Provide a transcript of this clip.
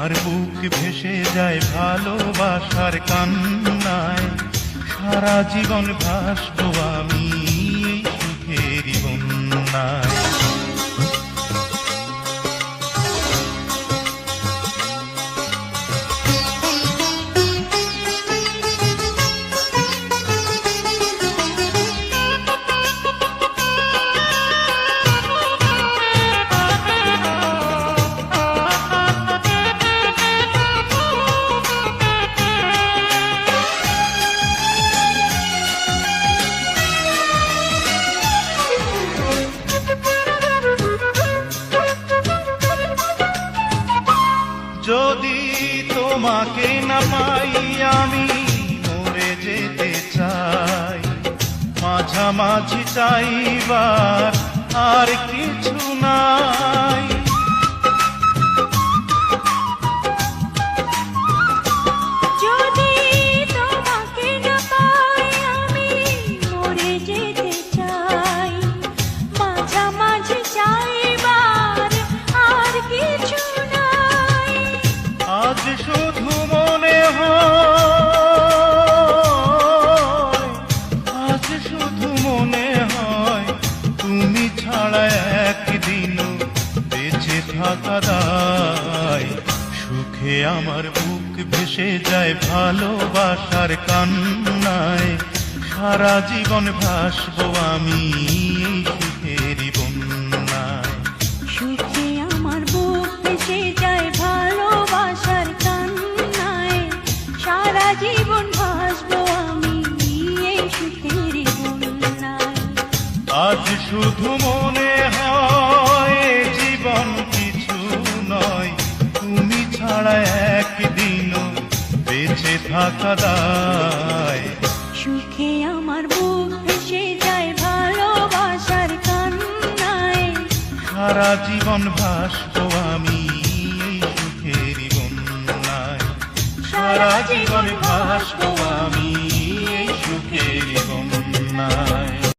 আমার বুক ভেসে যায় ভালোবাসার কান্নায়। সারা জীবন ভাসবো আমি। তোমাকে না পাই আমি মরে যেতে চাই। মাঝামাঝি চাইবার আর কিছু নাই। একদিনও বেঁচে থাকা দায়। সুখে আমার বুক ভেসে যায় ভালোবাসার কান্নায়। সারা জীবন ভাসবো আমি এই সুখেরই বন্যায়। সুখে আমার বুক ভেসে যায় ভালোবাসার কান্নায়। সারা জীবন আজ শুধু মনে হয় জীবন কিছু নয়। তুমি ছাড়া একদিন বেঁচে থাকা দায়। সুখে আমার বুক ভেসে যায় ভালোবাসার কান্নায়। সারা জীবন ভাসবো আমি সুখের বন্যায়। সারা জীবন ভাসবো আমি সুখের বন্যায়।